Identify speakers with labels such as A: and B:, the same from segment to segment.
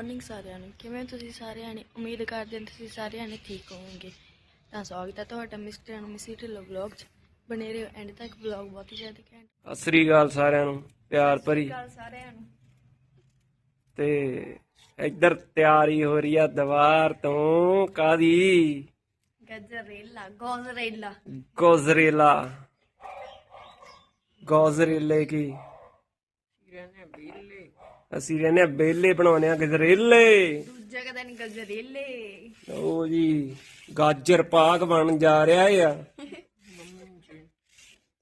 A: Morning ਸਾਰਿਆਂ ਨੂੰ। ਕਿਵੇਂ ਤੁਸੀਂ ਸਾਰਿਆਂ ਨੇ? ਉਮੀਦ ਕਰਦੇ ਹਾਂ ਤੁਸੀਂ ਸਾਰਿਆਂ ਨੇ ਠੀਕ ਹੋਵੋਗੇ। ਤਾਂ ਸਵਾਗਤ ਹੈ ਤੁਹਾਡਾ mister and Missy Dhillon vlog 'ਚ। ਬਣੇ ਰਹੋ ਐਂਡ ਤੱਕ ਵਲੌਗ ਬਹੁਤ ਹੀ ਜ਼ਿਆਦਾ ਘੈਂਟ।
B: ਸਤਿ ਸ੍ਰੀ ਅਕਾਲ ਸਾਰਿਆਂ ਨੂੰ। ਪਿਆਰ ਭਰੀ।
A: ਗੱਲ ਸਾਰਿਆਂ ਨੂੰ।
B: ਤੇ ਇੱਧਰ ਤਿਆਰੀ ਹੋ ਰਹੀ ਆ ਦੀਵਾਰ ਤੋਂ ਕਾਦੀ
A: ਗਜਰੇਲਾ ਗੋਜ਼ਰੇਲਾ
B: ਗੋਜ਼ਰੇਲਾ ਗੋਜ਼ਰੇਲੇ ਕੀ? ਅਸੀਂ ਰਹਿੰਦੇ ਆ ਬੇਲੇ ਬਣਾਉਣੇ ਆ ਗਜਰੇਲੇ।
A: ਦੂਜਾ ਕਦੇ ਨਹੀਂ ਗਜਰੇਲੇ।
B: ਉਹ ਜੀ ਗਾਜਰ ਪਾਕ ਬਣ ਜਾ ਰਿਹਾ ਆ।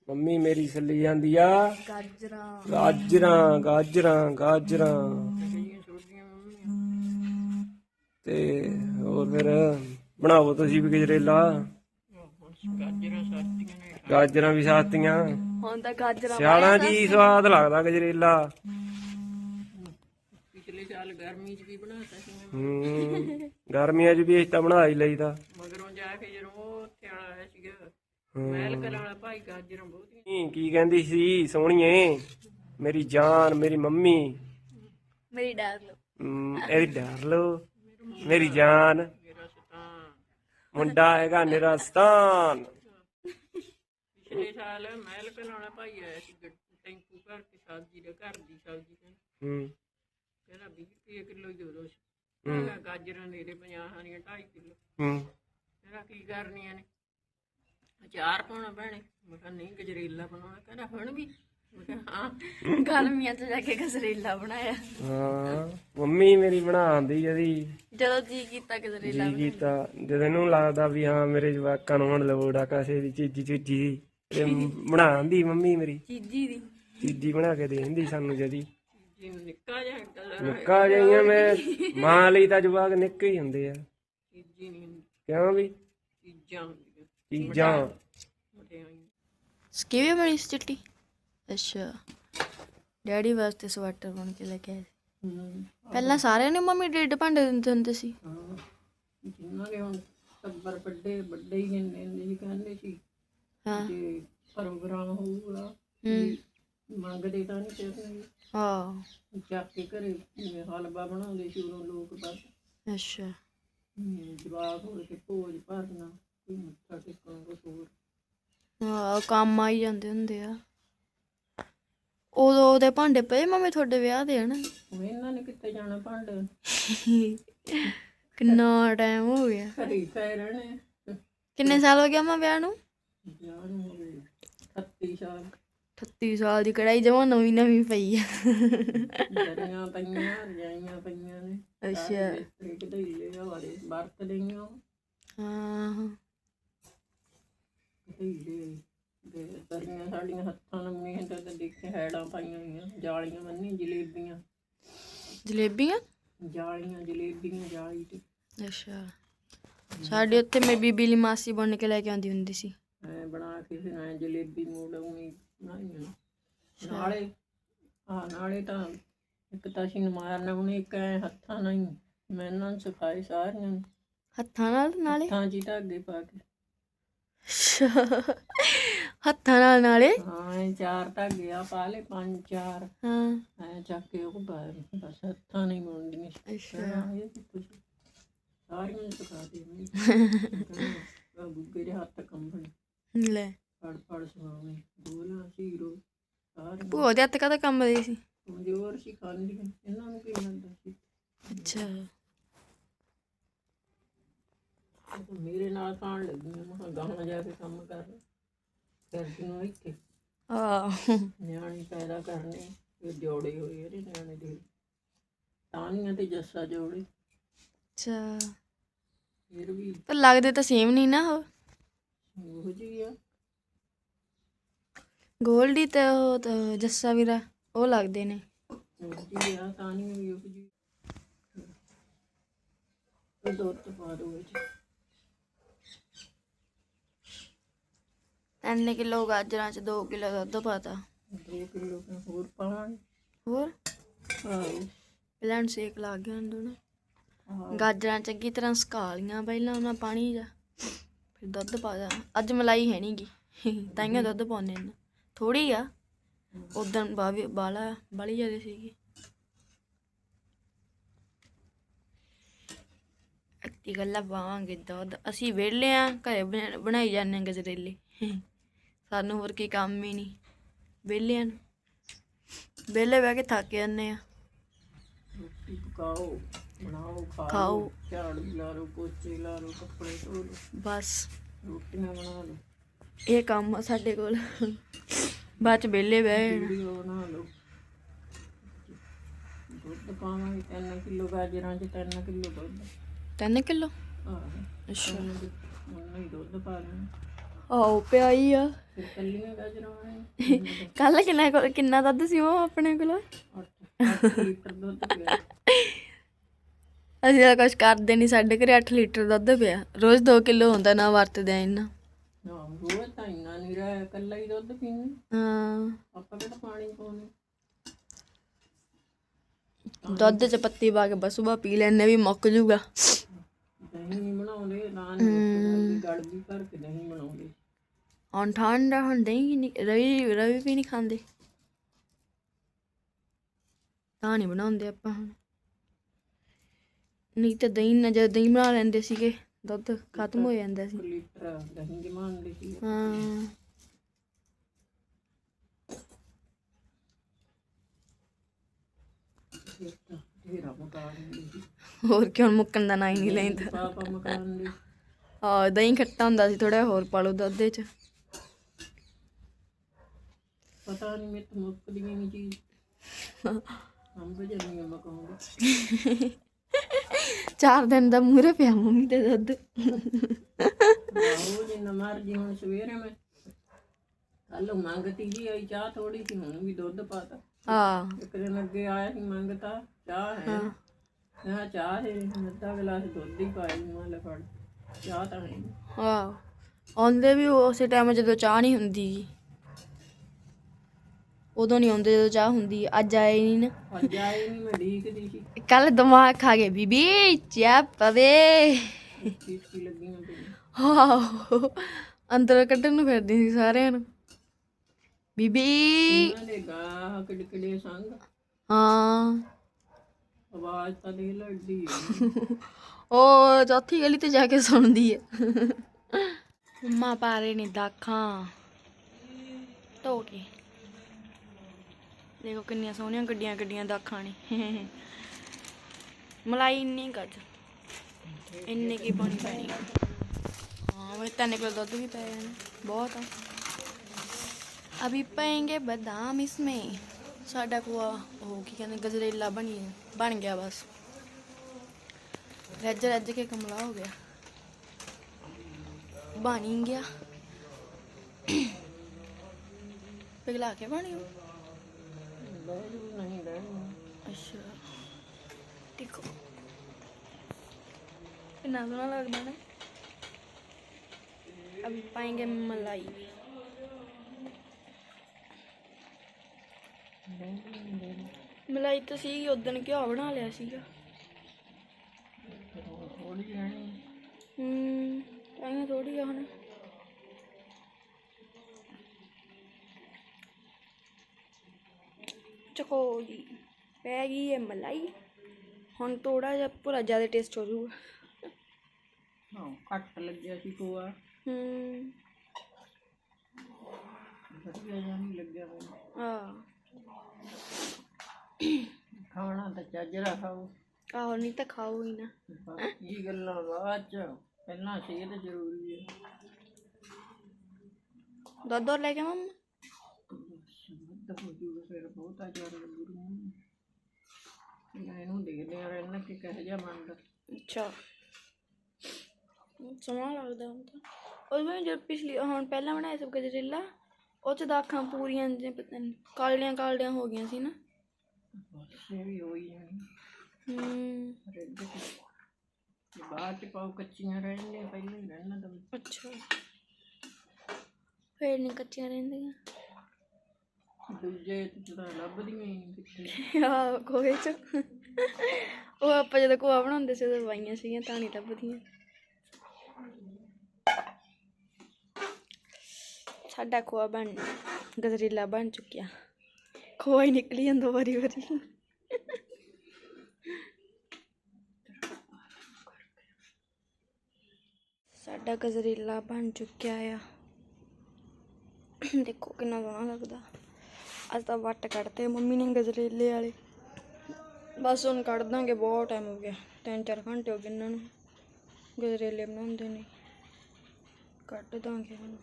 B: ਮੰਮੀ ਮੇਰੀ ਸੱਲੀ ਜਾਂਦੀ ਆ।
A: ਗਾਜਰਾਂ
B: ਗਾਜਰਾਂ ਗਾਜਰਾਂ। ਗਾਜਰਾਂ ਤੇ ਹੋਰ ਫਿਰ ਬਣਾਓ ਤੁਸੀਂ ਵੀ ਗਜਰੇਲਾ। ਗਾਜਰਾਂ ਵੀ ਸਾਤੀਆਂ
A: ਹੁਣ ਤਾਂ ਗਾਜਰਾਂ
B: ਸਿਆਲਾਂ ਜੀ ਸਵਾਦ ਲੱਗਦਾ ਗਜਰੇਲਾ।
C: ਪਿਛਲੇ ਸਾਲ ਗਰਮੀ 'ਚ ਵੀ ਬਣਾਤਾ ਸੀ ਮੈਂ।
B: ਹੂੰ। ਗਰਮੀਆਂ 'ਚ ਵੀ ਇਸ ਤਾਂ ਬਣਾ ਹੀ ਲਈਦਾ।
C: ਮਗਰੋਂ ਜਾ ਕੇ ਜਦੋਂ ਉਹ ਉੱਥੇ ਵਾਲਾ ਆਇਆ ਸੀਗਾ ਮਹਿਲ ਕਲਾਂ ਵਾਲਾ ਭਾਈ ਗਾਜਰਾਂ ਬਹੁਤੀਆਂ।
B: ਕੀ ਕੀ ਕਹਿੰਦੀ ਸੀ ਸੋਹਣੀਏ ਮੇਰੀ ਜਾਨ ਮੇਰੀ ਮੰਮੀ।
A: ਮੇਰੀ ਡਰ ਲੋ
B: ਹਮ, ਇਹਦੀ ਡਰ ਲੋ ਮੇਰੀ ਜਾਨ।
C: ਮੇਰਾ
B: ਮੁੰਡਾ ਹੈਗਾ ਨਿਰਸਤਾਨ
C: ਪਿਛਲੇ ਸਾਲ ਮਹਿਲ ਕਲਾਂ ਵਾਲਾ ਭਾਈ ਆਇਆ ਸੀ ਗੱਡ- ਟੈਂਪੂ ਭਰ ਕੇ ਸਬਜ਼ੀ ਦੇ ਘਰ ਦੀ ਸਬਜ਼ੀ ਕਹਿੰਦਾ
B: ਹੂੰ।
C: ਕਹਿੰਦਾ 20 ਰੁਪਏ ਕਿਲੋ ਦੇ ਦੋ ਮੈਂ ਕਿਹਾ ਗਾਜਰਾਂ ਦੇ ਦੇ 50 ਹਰੀਆਂ 2.5 ਕਿਲੋ।
B: ਹੂੰ।
C: ਕਹਿੰਦਾ ਕੀ ਕਰਨੀਆਂ ਨੇ? ਅਚਾਰ ਪਾਉਣਾ ਭੈਣੇ। ਮੈਂ ਕਿਹਾ ਨਹੀਂ ਗਜਰੇਲਾ ਬਣਾਉਣਾ। ਕਹਿੰਦਾ ਹੁਣ ਵੀ ਮੈਂ ਕਿਹਾ ਹਾਂ।
A: ਗਰਮੀਆਂ 'ਚ ਜਾ ਕੇ ਗਜਰੇਲਾ ਬਣਾਇਆ।
B: ਹਾਂ ਮੰਮੀ ਮੇਰੀ ਬਣਾਉਂਦੀ ਜਦੀ
A: ਜਦੋਂ ਜੀ ਕੀਤਾ ਗਜਰੇਲਾ
B: ਜੀ ਕੀਤਾ। ਜਦੋਂ ਇਹਨੂੰ ਲੱਗਦਾ ਵੀ ਹਾਂ ਮੇਰੇ ਜਵਾਕਾਂ ਨੂੰ ਹੁਣ ਲੋੜ ਆ ਕਾਸੇ ਦੀ ਚੀਜੀ ਚੀਜੀ ਬਣਾਉਂਦੀ ਮੰਮੀ ਮੇਰੀ।
A: ਚੀਜੀ ਦੀ।
B: ਚੀਜੀ ਬਣਾ ਕੇ ਦੇ ਦਿੰਦੀ ਸਾਨੂੰ ਜਦੀ।
C: ਨਿੱਕਾ ਜਿਹਾ ਕਲਰ
B: ਨਿੱਕਾ ਜਿਹੀਆਂ ਮੈਂ ਮਾਂ ਲਈ ਤਾਂ ਜਵਾਕ ਨਿੱਕੇ ਹੀ ਹੁੰਦੇ ਆ।
C: ਚੀਜ਼ੀ ਨਹੀਂ ਹੁੰਦੀ।
B: ਕਿਉਂ ਵੀ?
C: ਚੀਜ਼ਾਂ ਹੁੰਦੀਆਂ।
B: ਚੀਜ਼ਾਂ
C: ਮਠਿਆਈਆਂ
A: ਕਿਵੇਂ ਬਣੀ ਸੀ ਚਿੱਟੀ? ਅੱਛਾ। ਡੈਡੀ ਵਾਸਤੇ ਸਵੈਟਰ ਬਣ ਕੇ ਲੈ ਕੇ ਆਏ। ਸੀ।
C: ਹੂੰ
A: ਪਹਿਲਾਂ ਸਾਰਿਆਂ ਨੇ ਮੰਮੀ ਡੇਢ ਭਾਂਡੇ ਦਿੰਦੇ ਹੁੰਦੇ ਸੀ।
C: ਹਾਂ। ਜਿਨ੍ਹਾਂ ਦੇ ਹੁਣ ਟੱਬਰ ਵੱਡੇ ਵੱਡੇ ਹੀ ਹੁੰਦੇ ਹੁੰਦੇ ਸੀ ਕਹਿੰਦੇ ਸੀ
A: ਹਾਂ।
C: ਕਿ ਪ੍ਰੋਗਰਾਮ ਹੋਊਗਾ।
A: ਹੂੰ
C: ਮੰਗਦੇ ਤਾਂ ਨਹੀਂ ਚਾਹੁੰਦੇ
A: ਹਾਂ।
C: ਚੱਕ ਕੇ ਘਰੇ ਜਿਵੇਂ ਹਲਵਾ ਬਣਾਉਂਦੇ ਸੀ ਉਦੋਂ ਲੋਕ ਬਸ।
A: ਅੱਛਾ।
C: ਹਮ, ਜਵਾਕ ਹੋ ਕੇ ਭੋਜ ਭਰਨਾ ਕੋਈ ਮੱਥਾ ਟੇਕਣਾ ਕੁਛ ਹੋਰ।
A: ਹਾਂ ਕੰਮ ਆਈ ਜਾਂਦੇ ਹੁੰਦੇ ਆ। ਉਦੋਂ ਉਹਦੇ ਭਾਂਡੇ ਪਏ ਮੰਮੀ ਤੁਹਾਡੇ ਵਿਆਹ ਦੇ ਹਨ?
C: ਹੁਣ ਇਹਨਾਂ ਨੇ ਕਿੱਥੇ ਜਾਣਾ ਭਾਂਡੇ?
A: ਕਿੰਨਾ ਟਾਈਮ ਹੋ ਗਿਆ।
C: ਘਰੇ ਹੀ ਪਏ ਰਹਿਣੇ।
A: ਕਿੰਨੇ ਸਾਲ ਹੋ ਗਿਆ ਮਾਂ ਵਿਆਹ ਨੂੰ?
C: ਵਿਆਹ ਨੂੰ ਹੋ ਗਏ 38 ਸਾਲ।
A: 38 ਸਾਲ ਦੀ ਕੜਾਈ ਜਮਾ ਨਵੀਂ ਨਵੀਂ ਪਈ ਆ।
C: ਦਰੀਆਂ ਪਈਆਂ ਰਜਾਈਆਂ ਪਈਆਂ ਨੇ।
A: ਅੱਛਾ।
C: ਬਿਸਤਰੇ ਕਿਤੇ ਲਿਆ ਵਾਲੇ ਵਰਤ ਲਈਆਂ।
A: ਹਾਂ।
C: ਕਿਤੇ ਲੈ ਤੇ ਦਰੀਆਂ ਸਾਡੀਆਂ ਹੱਥਾਂ ਨਾਲ ਬਣੀਆਂ ਤੇ ਤਾਂ ਦੇਖੇ ਹੈੜਾਂ ਪਾਈਆਂ ਹੋਈਆਂ ਜਾਲੀਆਂ ਬੰਨੀ ਜਲੇਬੀਆਂ।
A: ਜਲੇਬੀਆਂ?
C: ਜਾਲੀਆਂ ਜਲੇਬੀਆਂ ਜਾਲੀ ਤੇ।
A: ਅੱਛਾ। ਸਾਡੇ ਉੱਥੇ ਮੇਰੀ ਬੀਬੀ ਲਈ ਮਾਸੀ ਬਣ ਕੇ ਲੈ ਕੇ ਆਉਂਦੀ ਹੁੰਦੀ ਸੀ।
C: ਐ ਬਣਾ ਕੇ ਫਿਰ ਐ ਜਲੇਬੀ ਮੋੜਾਉਣੀ ਬਣਾਈਆਂ ਨਾਲੇ ਆ। ਨਾਲੇ ਤਾਂ ਇੱਕ ਤਾਂ ਅਸੀਂ ਮਾਰਨਾ ਉਹਨੇ ਇੱਕ ਐ ਹੱਥਾਂ ਨਾਲ ਹੀ ਮੈਂ ਇਹਨਾਂ ਨੂੰ ਸਿਖਾਏ ਸਾਰੀਆਂ ਨੂੰ।
A: ਹੱਥਾਂ ਨਾਲ ਨਾਲੇ?
C: ਹੱਥਾਂ ਹੀ ਧਾਗੇ ਪਾ ਕੇ।
A: ਹੱਥਾਂ ਨਾਲ ਨਾਲੇ?
C: ਹਾਂ ਐ ਚਾਰ ਧਾਗੇ ਆ ਪਾ ਲੈ ਪੰਜ ਚਾਰ।
A: ਹਾਂ।
C: ਐ ਚੱਕ ਕੇ ਉਹ ਬਾਹਰ ਬਸ ਹੱਥਾਂ ਨਾਲ ਹੀ ਮੁੰਡੀਆਂ
A: ਅੱਛਾ।
C: ਇਹ ਕੀ ਕੁਛ ਸਾਰੀਆਂ ਨੂੰ ਸਿਖਾ ਦੇ। ਮੈਂ ਬੁੱਗੇ ਦੇ ਹੱਥ ਕੰਬਣ।
A: ਲੈ।
C: ਫੜ ਫੜ ਸੁਣਾਵੇਂ। ਗੋਲਾ ਸੀਰੋ ਸਾਰੀਆਂ
A: ਭੂਆ ਦੇ ਹੱਥ ਕਾਹਦਾ ਕੰਮ ਦੇ ਸੀ?
C: ਕਮਜ਼ੋਰ ਸੀ ਖਾਂਦੀਆਂ ਇਹਨਾਂ ਨੂੰ ਕੀ ਮਿਲਦਾ ਸੀ?
A: ਅੱਛਾ।
C: ਇਹ ਤਾਂ ਮੇਰੇ ਨਾਲ ਖਾਣ ਲੱਗੀਆਂ ਮੈਂ ਕਿਹਾ ਗਾਹਾਂ ਜਾ ਕੇ ਕੰਮ ਕਰ। ਫਿਰ ਨੂੰ ਇੱਥੇ।
A: ਆ
C: ਨਿਆਣੇ ਪੈਦਾ ਕਰਨੇ ਫਿਰ ਜੋੜੇ ਹੋਏ ਇਹਦੇ ਨਿਆਣੇ ਦੇ। ਤਾਨੀਆਂ ਤੇ ਜੱਸਾ ਜੋੜੇ।
A: ਅੱਛਾ।
C: ਫਿਰ ਵੀ
A: ਪਰ ਲੱਗਦੇ ਤਾਂ ਸੇਮ ਨਹੀਂ ਨਾ ਉਹ।
C: ਉਹੋ ਜਿਹੀ ਆ।
A: ਗੋਲਡੀ ਤੇ ਉਹ ਤਾਂ ਜੱਸਾ ਵੀਰਾ ਉਹ ਲੱਗਦੇ ਨੇ।
C: ਉਹੋ ਜਿਹੀ ਆ ਤਾਨੀਆਂ ਵੀ ਉਹੋ ਜਿਹੀ। ਉਹ ਦੁੱਧ ਪਾ ਦੋ ਵਿੱਚ
A: ਤਿੰਨ ਕਿਲੋ ਗਾਜਰਾਂ ਚ 2 ਕਿਲੋ ਦੁੱਧ ਪਾਤਾ
C: ਦੋ ਕਿਲੋ ਕੁ ਹੋਰ ਪਾਵਾਂਗੇ।
A: ਹੋਰ?
C: ਆਹੋ।
A: ਪਹਿਲਾਂ ਸੇਕ ਲੱਗ ਗਿਆ ਅੰਦਰ ਨੂੰ।
C: ਆਹੋ।
A: ਗਾਜਰਾਂ ਚੰਗੀ ਤਰ੍ਹਾਂ ਸੁਕਾ ਲੀਆਂ ਪਹਿਲਾਂ ਉਹਨਾਂ ਪਾਣੀ ਜਾ। ਦੁੱਧ ਪਾ ਦਾ। ਅੱਜ ਮਲਾਈ ਹੈ ਨਹੀਂਗੀ ਤਾਈਆਂ ਦੁੱਧ ਪਾਉਂਦੇ ਨੇ। ਥੋੜੀ ਆ। ਉਦੋਂ ਬਾਲਾ ਬਾਲੀ ਜਾਂਦੇ ਸੀਗੀ। ਅੱਤੀ ਗੱਲਾਂ ਪਾਵਾਂਗੇ ਦੁੱਧ। ਅਸੀਂ ਵੇਲੇ ਆ, ਘਰੇ ਬਣਾਈ ਜਾਂਦੇ ਗਜਰੇਲੇ। ਸਾਨੂੰ ਹੋਰ ਕੀ ਕੰਮ ਹੀ ਨਹੀਂ ਵੇਲੇ ਆ ਵੇਲੇ ਬਹਿ ਕੇ ਥੱਕ ਜਾਂਦੇ ਆ।
C: ਰੋਟੀ ਪਕਾਓ। ਬਣਾਓ ਖਾਓ
A: ਖਾਓ।
C: ਝਾੜੂ ਲਾ ਲਓ ਪੋਚੇ ਲਾ ਲਓ ਕੱਪੜੇ ਧੋ ਲਓ
A: ਬਸ।
C: ਰੋਟੀਆਂ ਬਣਾ ਲਓ।
A: ਇਹ ਕੰਮ ਆ ਸਾਡੇ ਕੋਲ। ਬਾਅਦ ਚ ਵਿਹਲੇ ਬਹਿ ਜਾਣਾ।
C: ਵੀਡੀਓ ਬਣਾ ਲਓ। ਦੁੱਧ ਪਾਵਾਂਗੇ 3 ਕਿਲੋ ਗਾਜਰਾਂ ਚ 3 ਕਿਲੋ ਦੁੱਧ।
A: 3 ਕਿਲੋ?
C: ਆਹ।
A: ਅੱਛਾ।
C: ਉਹਨਾਂ ਹੀ ਦੁੱਧ ਪਾ ਲੈਣਾ।
A: ਆਓ ਪਿਆ ਹੀ ਆ।
C: ਫਿਰ ਕੱਲੀਆਂ ਗਾਜਰਾਂ
A: ਕੱਲ ਕਿੰਨਾ ਕੋਲ ਕਿੰਨਾ ਦੁੱਧ ਸੀ ਉਹ ਆਪਣੇ ਕੋਲ?
C: 8 ਲੀਟਰ ਦੁੱਧ ਪਿਆ।
A: ਅਸੀਂ ਤਾਂ ਕੁਝ ਕਰਦੇ ਨਹੀਂ ਸਾਡੇ ਘਰੇ 8 ਲੀਟਰ ਦੁੱਧ ਪਿਆ। ਰੋਜ਼ 2 ਕਿਲੋ ਹੁੰਦਾ ਨਾ ਵਰਤਦੇ ਆ ਇੰਨਾ।
C: ਨਾ ਰੋਜ਼ ਤਾਂ ਇੰਨਾ ਨਹੀਂ ਰਿਹਾ ਕੱਲਾ ਹੀ ਦੁੱਧ ਪੀਂਦੇ
A: ਹਾਂ।
C: ਆਪਾਂ ਕਿਹੜਾ ਪਾਣੀ ਪਾਉਂਦੇ
A: ਦੁੱਧ ਚ ਪੱਤੀ ਪਾ ਕੇ ਬਸ ਸੁਬਾ ਪੀ ਲੈਣੇ ਵੀ ਮੁੱਕ ਜੂਗਾ।
C: ਦਹੀਂ ਨਹੀਂ ਬਣਾਉਂਦੇ ਨਾ ਨਹੀਂ ਗੜਬੀ ਭਰ ਕੇ ਦਹੀਂ ਬਣਾਉਂਦੇ।
A: ਹੁਣ ਠੰਡਾ ਹੁਣ ਦਹੀਂ ਨਹੀਂ ਰਵੀ ਰਵੀ ਵੀ ਨਹੀਂ ਖਾਂਦੇ। ਤਾਂ ਨਹੀਂ ਬਣਾਉਂਦੇ ਆਪਾਂ ਹੁਣ। ਨਹੀਂ ਤਾਂ ਦਹੀਂ ਨਾ ਜਦ ਦਹੀਂ ਬਣਾ ਲੈਂਦੇ ਸੀਗੇ ਦੁੱਧ ਖਤਮ ਹੋ ਜਾਂਦਾ ਸੀ।
C: ਲੀਟਰ ਦਹੀਂ ਜਮਾਉਂਦੇ ਸੀ।
A: ਹਾਂ। ਹੋਰ ਕਿਉਂ ਮੁੱਕਣ ਦਾ ਨਾਂ ਹੀ ਨਹੀਂ ਲੈਂਦਾ। ਆ ਦਹੀਂ ਖੱਟਾ ਹੁੰਦਾ ਸੀ ਥੋੜਾ ਹੋਰ ਪਾ ਲਓ ਦੁੱਧ ਚ
C: ਪਤਾ ਨਹੀਂ ਮੇਰੇ ਤੋਂ ਮੁੱਕਦੀ ਨਹੀਂ ਚੀਜ਼ ਅੰਬ ਜੰਮੀਆਂ ਮਕਾਉਂਦੇ।
A: ਚਾਰ ਦਿਨ ਦਾ ਮੂਹਰੇ ਪਿਆ ਮੰਮੀ ਦੇ ਦੁੱਧ।
C: ਆਹੋ ਜਿੰਨਾ ਮਰਜ਼ੀ ਹੁਣ ਸਵੇਰੇ ਮੈਂ ਕੱਲ ਮੰਗਤੀ ਜੀ ਆਈ ਚਾਹ ਥੋੜੀ ਸੀ ਹੁਣ ਵੀ ਦੁੱਧ ਪਾਤਾ।
A: ਆ
C: ਇੱਕ ਦਿਨ ਅੱਗੇ ਆਇਆ ਸੀ ਮੰਗਤਾ ਚਾਹ ਹੈ। ਹਾਂ। ਚਾਹ ਹੈ ਅੱਧਾ ਗਲਾਸ ਦੁੱਧ ਹੀ ਪਾਈ ਮੈਂ ਲੈ ਫੜ ਚਾਹ ਤਾਂ ਹੈ।
A: ਆ ਆਉਂਦੇ ਵੀ ਉਸੇ ਟਾਈਮ ਜਦੋਂ ਚਾਹ ਨਹੀਂ ਹੁੰਦੀ। ਉਦੋਂ ਨਹੀਂ ਆਉਂਦੇ ਜਦੋਂ ਚਾਹ ਹੁੰਦੀ। ਅੱਜ ਆਏ ਨਹੀਂ ਨਾ।
C: ਅੱਜ ਆਏ ਨਹੀਂ ਮੈਂ ਢੀਕਦੀ ਸੀ
A: ਕੱਲ ਦਿਮਾਗ ਖਾ ਗਏ ਬੀਬੀ ਚਾਹ ਪਵੇ। ਅੰਦਰ ਕੱਢਣ ਨੂੰ ਫਿਰਦੀ ਸੀ ਸਾਰਿਆਂ ਨੂੰ। ਬੀਬੀ।
C: ਉਹਨਾਂ ਦੇ ਗਾਹ ਕਿੜਕਿੜੇ ਸੰਗ।
A: ਹਾਂ।
C: ਆਵਾਜ਼ ਤਾਂ ਦੇ ਲੜਦੀ।
A: ਉਹ ਚੌਥੀ ਗਲੀ ਤੇ ਜਾ ਕੇ ਸੁਣਦੀ ਹੈ। ਮੰਮਾ ਪਾ ਰਹੇ ਨੇ ਦਾਖਾਂ। ਧੋ ਕੇ। ਦੇਖੋ ਕਿੰਨੀਆਂ ਸੋਹਣੀਆਂ ਗੱਡੀਆਂ ਗੱਡੀਆਂ ਦਾ ਖਾਣੀ ਮਲਾਈ ਇੰਨੀ ਕੱਢ। ਇੰਨੀ ਕੀ ਪਾਣੀ ਪੈਣੀ। ਹਾਂ, ਵੇ ਤਾਂ ਨਿਕਲ ਦੁੱਧ ਵੀ ਪੈ ਜਾਣਾ। ਬਹੁਤ ਆ। अभी पाएंगे बादाम इसमें ਸਾਡਾ ਕੋਆ ਉਹ ਕੀ ਕਹਿੰਦੇ, ਗਜਰੇਲਾ ਬਣੀ, ਬਣ ਗਿਆ ਬਸ। ਰੱਜ ਰੱਜ ਕੇ ਕਮਲਾ ਹੋ ਗਿਆ। ਬਣੀ ਗਿਆ। ਪਿਘਲਾ ਕੇ
C: ਬਣਿਓ ਨਹੀਂ
A: ਅੱਛਾ। ਕਿੰਨਾ ਸੋਹਣਾ ਲੱਗਦਾ ਨਾ। ਅਭੀ ਪਾएंगे ਮਲਾਈ। ਮਲਾਈ ਤਾਂ ਸੀ ਉਦੋਂ ਘਿਓ ਬਣਾ ਲਿਆ ਸੀਗਾ
C: ਥੋੜੀ ਲੈਣੀ
A: ਹੂੰ ਐਂ ਥੋੜੀ ਆ ਹੁਣ ਚਕੋਲੀ ਪੈ ਗਈ ਹੈ ਮਲਾਈ। ਹੁਣ ਥੋੜਾ ਜਿਹਾ ਪੂਰਾ ਜ਼ਿਆਦਾ ਟੇਸਟ ਹੋ ਜਾਊਗਾ।
C: ਹਾਂ ਘੱਟ ਲੱਗਿਆ ਸੀ ਕੋਆ
A: ਹੂੰ।
C: ਵਧੀਆ ਜਿਹਾ ਨਹੀਂ ਲੱਗਿਆ ਮੈਨੂੰ
A: ਆ
C: ਖਾਣਾ ਤਾਂ ਚੱਜਰਾ ਖਾਓ।
A: ਆਹੋ ਨਹੀਂ ਤਾਂ ਖਾਓ ਹੀ ਨਾ।
C: ਬਾਕੀ ਗੱਲਾਂ ਬਾਅਦ ਚ ਪਹਿਲਾਂ ਸਿਹਤ ਜ਼ਰੂਰੀ ਹੈ।
A: ਦੁੱਧ ਲੈ ਕੇ ਮੰਮਾ?
C: ਸ਼ੁੱਧ ਹੋ ਜੂਗਾ ਫਿਰ ਬਹੁਤਾ ਜ਼ਿਆਦਾ ਗੁਰੂ ਨੂੰ ਇਹਨੂੰ ਦੇਖਦੇ ਆ ਰਹਿਣਾ ਕਿ ਕਹੇ ਜਿਹਾ ਬਣਦਾ
A: ਅੱਛਾ। ਸੋਹਣਾ ਲੱਗਦਾ ਹੁਣ ਤਾਂ। ਉਹ ਮੈਂ ਜਦ ਪਿਛਲੀ ਹੁਣ ਪਹਿਲਾਂ ਬਣਾਇਆ ਸੀ ਗਜਰੇਲਾ ਉਹ ਚ ਤਾਂ ਅੱਖਾਂ ਪੂਰੀਆਂ ਜਿਹੀਆਂ ਪਤਾ ਨਹੀਂ ਕਾਲੀਆਂ ਕਾਲੀਆਂ ਹੋ ਗਈਆਂ ਸੀ ਨਾ।
C: ਬਸ ਇਹ ਵੀ ਹੋਈ ਜਾਣੀ
A: ਹੂੰ।
C: ਰਿੱਝ ਕੇ ਚ ਪਾਉ ਕੱਚੀਆਂ ਰਹਿਣੀਆਂ ਪਹਿਲਾਂ ਹੀ ਰਹਿਣਾ ਤਾਂ
A: ਅੱਛਾ। ਫੇਰ ਨਹੀਂ ਕੱਚੀਆਂ ਰਹਿੰਦੀਆਂ।
C: ਦੂਜੇ ਤੇ ਲੱਭਦੀਆਂ ਹੀ ਕਿੱਥੇ।
A: ਆ ਕੋਏ ਚ। ਉਹ ਆਪਾਂ ਜਦੋਂ ਕੋਆ ਬਣਾਉਂਦੇ ਸੀ ਉਦੋਂ ਪਾਈਆਂ ਸੀਗੀਆਂ, ਤਾਂ ਲੱਭਦੀਆਂ। ਸਾਡਾ ਖੋਆ ਬਣ, ਗਜਰੇਲਾ ਬਣ ਚੁੱਕਿਆ। ਖੋਆ ਹੀ ਨਿਕਲੀ ਜਾਂਦਾ ਵਾਰੀ ਵਾਰੀ। ਸਾਡਾ ਗਜਰੇਲਾ ਬਣ ਚੁੱਕਿਆ ਆ। ਦੇਖੋ ਕਿੰਨਾ ਸੋਹਣਾ ਲੱਗਦਾ। ਅੱਜ ਤਾਂ ਵੱਟ ਕੱਢਤੇ ਮੰਮੀ ਨੇ ਗਜਰੇਲੇ ਵਾਲੇ। ਬਸ ਹੁਣ ਕੱਢ ਦਾਂਗੇ, ਬਹੁਤ ਟਾਈਮ ਹੋ ਗਿਆ। ਤਿੰਨ ਚਾਰ ਘੰਟੇ ਹੋ ਗਏ ਇਹਨਾਂ ਨੂੰ। ਗਜਰੇਲੇ ਬਣਾਉਂਦੇ ਨੇ। ਕੱਢ ਦਾਂਗੇ ਹੁਣ।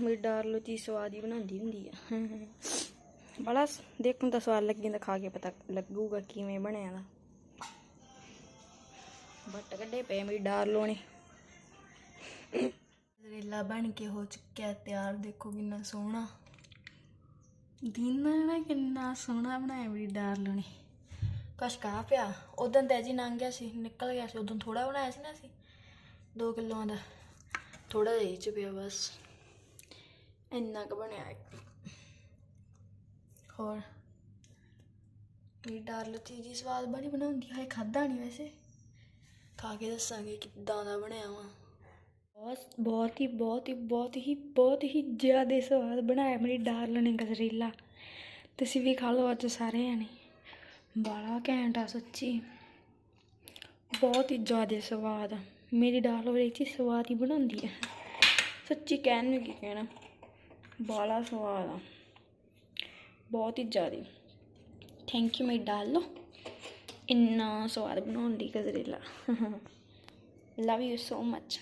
A: ਮੇਰੀ ਡਾਰਲੋ ਚੀਜ਼ ਸਵਾਦ ਹੀ ਬਣਾਉਂਦੀ ਹੁੰਦੀ ਆ। ਬੜਾ ਦੇਖਣ ਨੂੰ ਤਾਂ ਸਵਾਦ ਲੱਗੀ ਤਾਂ ਖਾ ਕੇ ਪਤਾ ਲੱਗੂਗਾ ਕਿਵੇਂ ਬਣਿਆ ਦਾ ਬੱਟ ਕੱਢੇ ਪਏ ਮੇਰੀ ਡਾਰਲੋ ਨੇ ਗਜਰੇਲਾ ਬਣ ਕੇ ਹੋ ਚੁੱਕਿਆ ਤਿਆਰ ਦੇਖੋ ਕਿੰਨਾ ਸੋਹਣਾ। ਦੀਨਾ ਨਾ ਕਿੰਨਾ ਸੋਹਣਾ ਬਣਾਇਆ ਮੇਰੀ ਡਾਰਲੋ ਨੇ ਕੁਛ ਕਾ ਪਿਆ ਉਦੋਂ ਤਾਂ ਜੀ ਲੰਘ ਗਿਆ ਸੀ, ਨਿਕਲ ਗਿਆ ਸੀ ਉਦੋਂ ਥੋੜਾ ਬਣਾਇਆ ਸੀ ਨਾ ਅਸੀਂ 2 ਕਿਲੋਆਂ ਦਾ। ਥੋੜਾ ਜਿਹਾ ਚ ਪਿਆ ਬਸ, ਇੰਨਾ ਕੁ ਬਣਿਆ ਹੈ। ਹੋਰ? ਮੇਰੀ ਡਾਰਲੋ ਜੀ ਸਵਾਦ ਬੜੀ ਬਣਾਉਂਦੀ ਹੈ ਖਾਦਾ ਨਹੀਂ ਵੈਸੇ। ਖਾ ਕੇ ਦੱਸਾਂਗੇ ਕਿੱਦਾਂ ਦਾ ਬਣਿਆ ਵਾ। ਬਹੁਤ ਬਹੁਤ ਹੀ ਬਹੁਤ ਹੀ ਬਹੁਤ ਹੀ ਬਹੁਤ ਹੀ ਜ਼ਿਆਦਾ ਸਵਾਦ ਬਣਾਇਆ ਮੇਰੀ ਡਾਰਲ ਨੇ ਗਜਰੇਲਾ। ਤੁਸੀਂ ਵੀ ਖਾ ਲਓ ਅੱਜ ਸਾਰੇ ਜਾਣੇ ਬਾਲਾ ਘੈਂਟ ਆ ਸੱਚੀ। ਬਹੁਤ ਹੀ ਜ਼ਿਆਦਾ ਸਵਾਦ। ਆ ਮੇਰੀ ਡਾਰਲ ਵਾਲੀ ਚੀਜ਼ ਸਵਾਦ ਹੀ ਬਣਾਉਂਦੀ ਆ ਸੱਚੀ ਕਹਿਣ ਨੂੰ ਕੀ ਕਹਿਣਾ। ਬਾਲਾ ਸਵਾਦ ਆ। ਬਹੁਤ ਹੀ ਜ਼ਿਆਦਾ। ਥੈਂਕ ਯੂ ਮੇਰੀ ਡਾਰਲੋ। ਇੰਨਾ ਸਵਾਦ ਬਣਾਉਣ ਦੀ ਗਜਰੇਲਾ। Love you so much